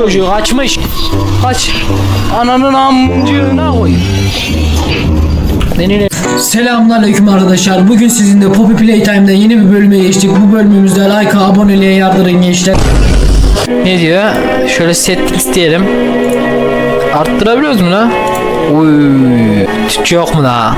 çocuğu kaçmış. Kaç. Ananın amcığına koy. Nenine. Selamünaleyküm arkadaşlar. Bugün sizinle Poppy Playtime'da yeni bir bölüme geçtik. Bu bölümümüzde like, aboneliğe yardırın gençler. Ne diyor? Şöyle set isteyelim. Arttırabiliyoruz mu la? Uy, yok mu la?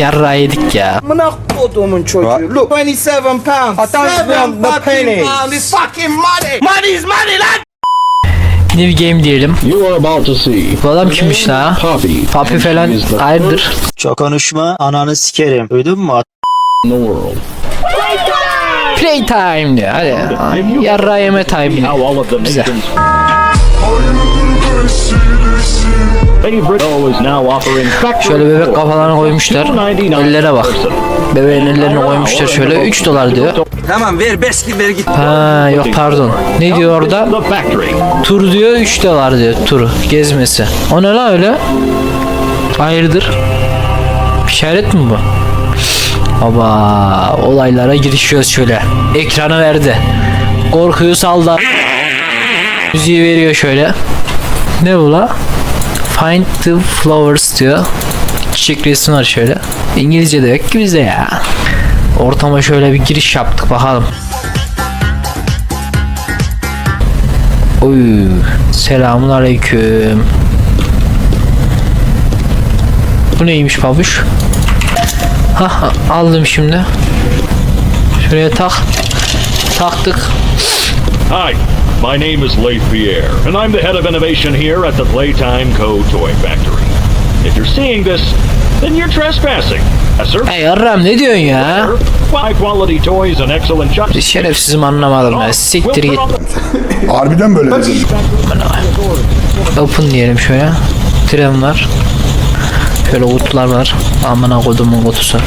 Yarra yedik ya. Amına kodumun çocuğu. Look, 27 pounds. I don't want the penny. pounds is fucking money. Money is money, lad. New game diyelim. You are about to see Bu adam kimmiş la? Poppy Papi falan hayırdır? Çok konuşma ananı sikerim. Duydun mu? the world. Playtime diyor hadi. Yarra yeme time. Güzel. Şöyle bebek kafalarına koymuşlar. Ellere bak. Bebeğin ellerine koymuşlar şöyle 3 dolar diyor. Tamam ver beski ver git. Ha yok pardon. Ne diyor orada? Tur diyor 3 dolar diyor turu gezmesi. O ne la öyle? Hayırdır? İşaret mi bu? Baba olaylara girişiyoruz şöyle. Ekranı verdi. Korkuyu saldı. Müziği veriyor şöyle. Ne bu la? Find the flowers diyor. Çiçek resmi var şöyle. İngilizce de yok ki bizde ya. Ortama şöyle bir giriş yaptık bakalım. Oy, selamun aleyküm. Bu neymiş pabuç? Ha, ha, aldım şimdi. Şuraya tak. Taktık. Hi, my name is Leif Pierre, and I'm the head of innovation here at the Playtime Co. Toy Factory. If you're seeing this, then you're trespassing. Hey yarram ne diyorsun ya? high quality toys and excellent shops. Şerefsizim anlamadım ya. Siktir git. Harbiden böyle dedim. Open diyelim şöyle. Tren var. Şöyle kutular var. Amına kodumun kutusu.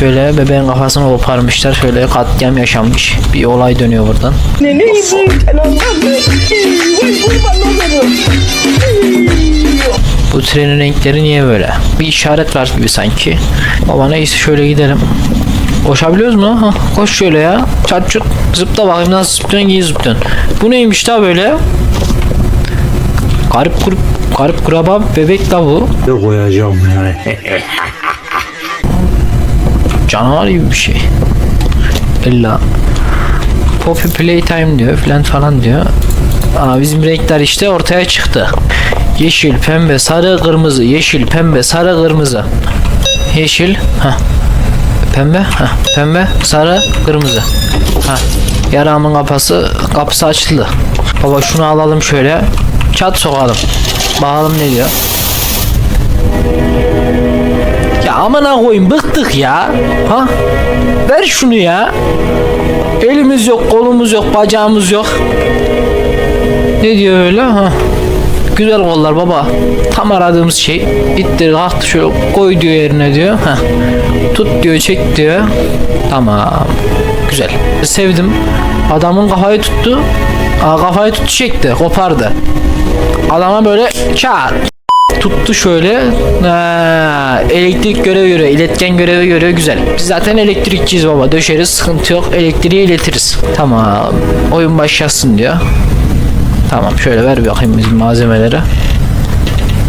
Şöyle bebeğin kafasını koparmışlar. Şöyle katliam yaşanmış. Bir olay dönüyor buradan. Bu trenin renkleri niye böyle? Bir işaret var gibi sanki. Baba neyse şöyle gidelim. Koşabiliyoruz mu? Hah, koş şöyle ya. Çat çut zıpla bakayım nasıl zıplıyorsun iyi zıplıyorsun. Bu neymiş daha böyle? Garip grup garip kuraba bebek la bu. Koyacağım yani. Canavar gibi bir şey. İlla Poppy Playtime diyor filan falan diyor. Aa, bizim renkler işte ortaya çıktı. Yeşil, pembe, sarı, kırmızı. Yeşil, pembe, sarı, kırmızı. Yeşil, ha. Pembe, ha. Pembe, sarı, kırmızı. Ha. Yaramın kapısı, kapısı açıldı. Baba şunu alalım şöyle. Çat sokalım. Bakalım ne diyor. Ya amına koyayım bıktık ya. Ha? Ver şunu ya. Elimiz yok, kolumuz yok, bacağımız yok. Ne diyor öyle ha? Güzel kollar baba. Tam aradığımız şey. İttir kalktı şöyle koy diyor yerine diyor. Ha. Tut diyor çek diyor. Tamam. Güzel. Sevdim. Adamın kafayı tuttu. Aa, kafayı tuttu çekti. Kopardı. Adama böyle çat tuttu şöyle. Ha, elektrik görevi görüyor. iletken görevi görüyor. Güzel. Biz zaten elektrikçiyiz baba. Döşeriz. Sıkıntı yok. Elektriği iletiriz. Tamam. Oyun başlasın diyor. Tamam. Şöyle ver bakayım bizim malzemeleri.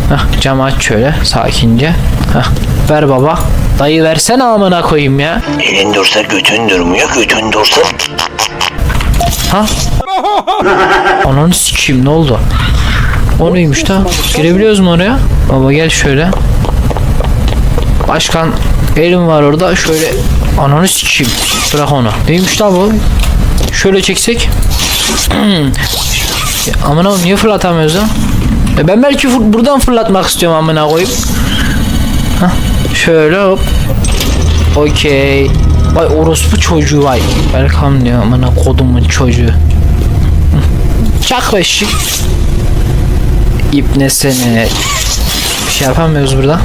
Hah, camı aç şöyle sakince. Hah, ver baba. Dayı versene amına koyayım ya. Elin dursa götün durmuyor, götün dursa Ha? Ananı sikeyim ne oldu? O neymiş da? Girebiliyoruz mu oraya? Baba gel şöyle. Başkan elim var orada şöyle ananı sikeyim. Bırak onu. Neymiş la bu? Şöyle çeksek. Amına niye fırlatamıyoruz lan? E ben belki fır- buradan fırlatmak istiyorum amına. Hah, şöyle hop. Okey. Vay orospu çocuğu vay. Welcome diyor amına kodumun çocuğu. Çak be İpne seni. Bir şey yapamıyoruz burada.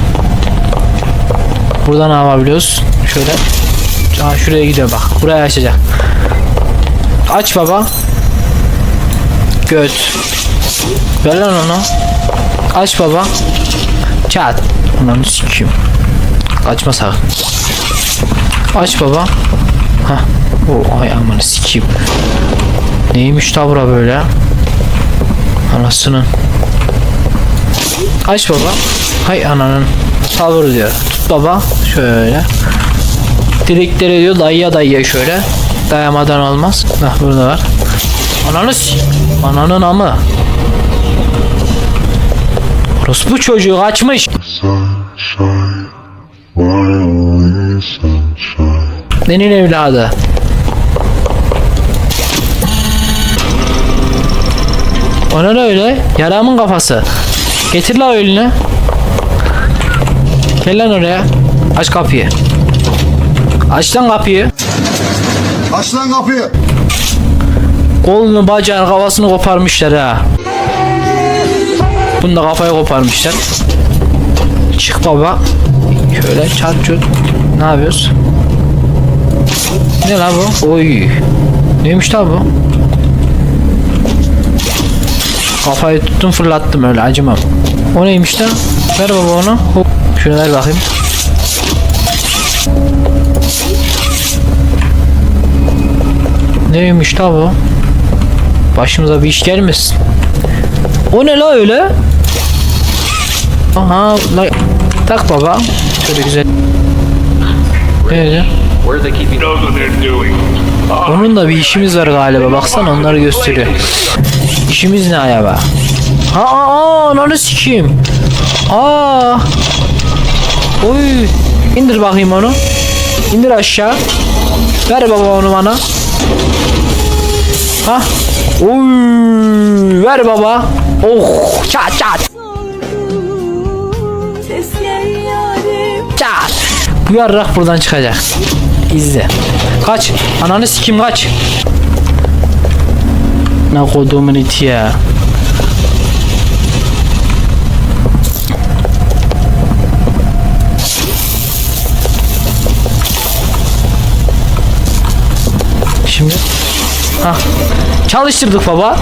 Burada ne yapabiliyoruz? Şöyle. Aa şuraya gidiyor bak. Buraya açacak. Aç baba. Göt. Ver lan onu. Aç baba. Çat. Ananı sikeyim. Kaçma sakın. Aç baba. Hah. O ay amanı sikeyim. Neymiş la bura böyle? Anasının. Aç baba. Hay ananın. Tavır diyor. Tut baba. Şöyle. Direkleri diyor dayıya dayıya şöyle. Dayamadan olmaz. Hah burada var. Ananı Ananın amı. Orospu çocuğu kaçmış. Senin evladı. Ona ne öyle? Yaramın kafası. Getir la elini. Gel lan oraya. Aç kapıyı. Aç lan kapıyı. Aç lan kapıyı. Kolunu bacağını kafasını koparmışlar ha. Bunu da kafayı koparmışlar. Çık baba. Şöyle çarp çut. Ne yapıyoruz? Ne la bu? Oy. Neymiş la bu? Kafayı tuttum fırlattım öyle acımam. O neymiş lan? Ver baba onu. Hop. Şunu ver bakayım. Neymiş la bu? Başımıza bir iş gelmesin. O ne la öyle? Aha la tak baba. Şöyle güzel. Neydi? Onun da bir işimiz var galiba. Baksana onları gösteriyor. İşimiz ne acaba? Ha aa ananı sikeyim. Aa. Oy. İndir bakayım onu. İndir aşağı. Ver baba onu bana. Ha. Oy. Ver baba. Oh. Çat çat. Çat. Bu yarrak buradan çıkacak. İzle. Kaç. Ananı sikim kaç. Ne kodumun iti ya. Şimdi. Ha. Çalıştırdık baba.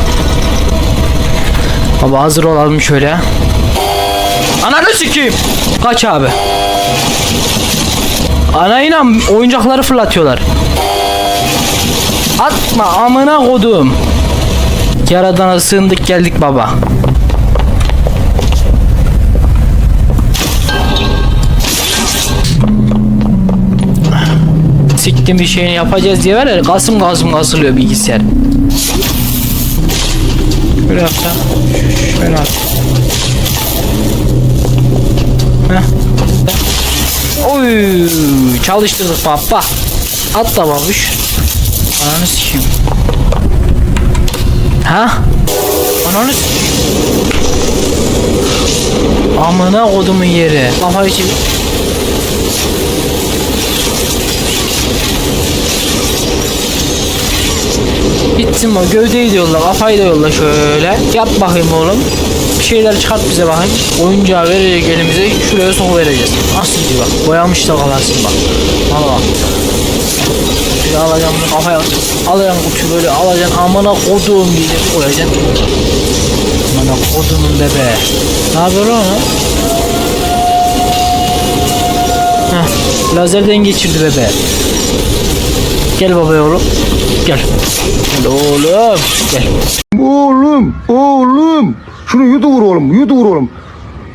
Baba hazır olalım şöyle. Ananı sikeyim. Kaç abi. Anayla oyuncakları fırlatıyorlar. Atma amına kodum. Yaradana sığındık geldik baba. Siktim bir şeyini yapacağız diye var ya kasım kasım kasılıyor bilgisayar. Böyle yap da. Şöyle. Heh. Oy çalıştırdık baba. At da babuş. Ananı sikeyim. Ha? Ananı. Amına kodumun yeri. Kafayı çevir. Gitsin o gövdeyi de yolla kafayı da yolla şöyle. Yap bakayım oğlum. Bir şeyler çıkart bize bakayım. Oyuncağı verecek elimize şuraya sok vereceğiz. Nasıl gidiyor bak boyamış da kalarsın bak. Al bak. Şöyle alacağım bunu kafaya. Alacaksın uçu böyle alacaksın amına koduğum diyeceksin koyacaksın. Amına kodumun bebe. Ne yapıyor lan? Heh, lazerden geçirdi bebe. Gel baba oğlum Gel Gel oğlum Gel Oğlum, oğlum. Şunu yutuvur oğlum, yutuvur oğlum.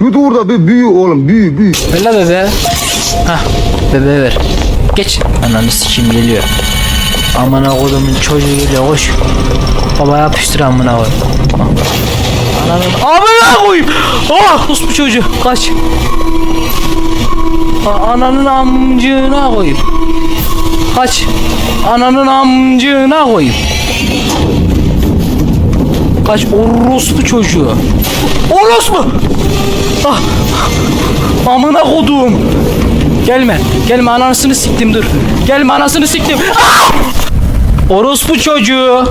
Yutuvur da bir büyü oğlum, büyü, büyü. Ver la bebe. Hah bebe ver. Geç. Ananı sikeyim geliyor. Amına kodumun çocuğu geliyor koş. Baba yapıştır amına koy. Ananın amına koyayım. Oh sus bu çocuğu kaç. Ananın amcığına koyayım. Kaç. Ananın amcığına koyayım. Kaç orospu çocuğu. Orospu. Ah. Amına kodum. Gelme. Gelme anasını siktim dur. Gelme anasını siktim. Ah! Orospu çocuğu.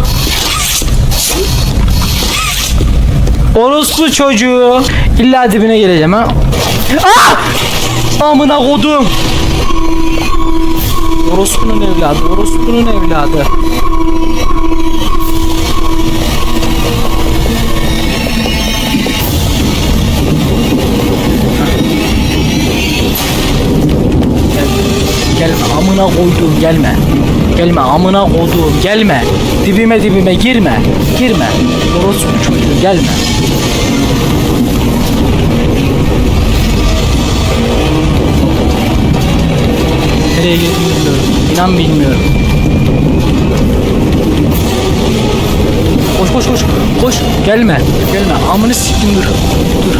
Orospu çocuğu. İlla dibine geleceğim ha. Ah! Amına kodum. Orospu'nun evladı. Orospu'nun evladı. Gelme amına koydum gelme. Gelme amına koduğum gelme. Dibime dibime girme. Girme. Orospu çocuğu gelme. Nereye girdiğimi bilmiyorum. İnan bilmiyorum. Koş koş koş. Koş. Gelme. Gelme. Amını siktim dur. Dur.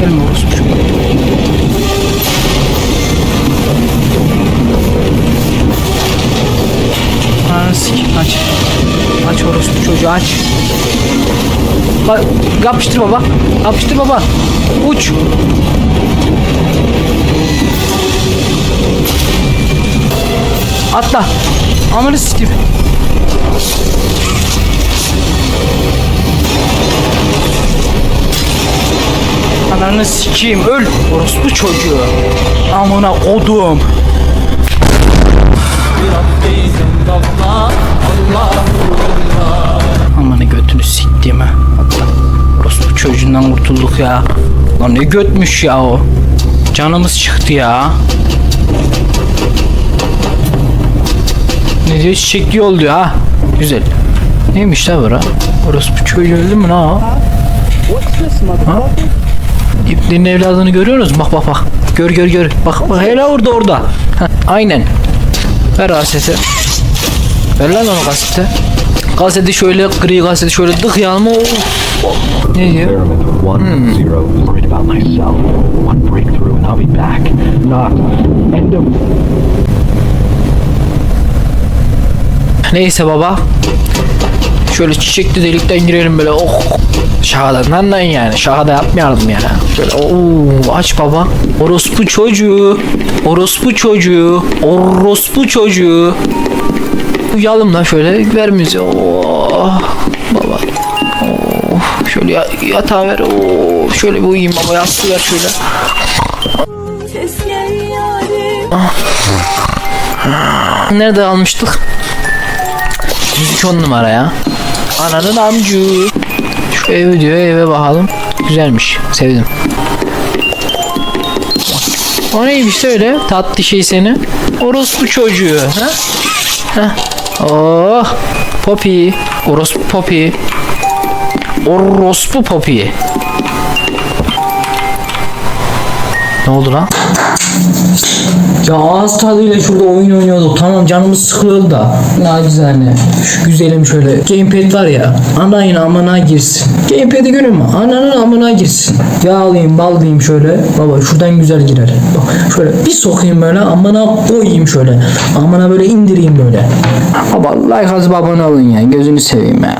Gelme orospu. Ananı sik. Aç. Aç orospu çocuğu aç. Bak yapıştır baba. Yapıştır baba. Uç. Atla. Amanı sikeyim. Ananı sikeyim öl. Orospu çocuğu. Amına kodum. Kurtulduk ya. Lan ne götmüş ya o. Canımız çıktı ya. Ne diyor çiçekli yol diyor ha. Güzel. Neymiş la bura? Orospu çocuğu öldü mü la o? Ha? İplerin evladını görüyorsunuz? Bak bak bak. Gör gör gör. Bak bak hele orada orada. Ha, aynen. Ver kaseti. Ver lan onu kaseti. Kaseti şöyle gri kaseti şöyle dıkayalım. o. Ne diyor? Of Neyse baba. Şöyle çiçekli delikten girelim böyle oh. Şakadan lan yani. Şaka da yapmayalım yani. Böyle oo, aç baba. Orospu çocuğu. Orospu çocuğu. Orospu çocuğu. Uyalım lan şöyle. Ver müziği. Oh, baba. Oh, şöyle ya, ver. Oh, şöyle bir uyuyayım baba. Yastığı ver şöyle. Yarim Nerede almıştık? 102 numara ya. Ananın amcu. Şu evi diyor eve bakalım. Güzelmiş. Sevdim. O neymiş öyle? Tatlı şey seni. Orospu çocuğu. Ha? Ha? Oh. Poppy. Orospu Poppy. Orospu Poppy. Ne oldu lan? Ya ağız tadıyla şurada oyun oynuyorduk. Tamam canımız sıkıldı da. Nacizane. Şu güzelim şöyle. Gamepad var ya. Anayın amına girsin. Gamepad'i görüyor musun? Ananın amına girsin. Yağlayayım ballayayım şöyle. Baba şuradan güzel girer. Bak şöyle bir sokayım böyle. Amına koyayım şöyle. Amına böyle indireyim böyle. Baba like atıp abone olun ya. Gözünü seveyim ya.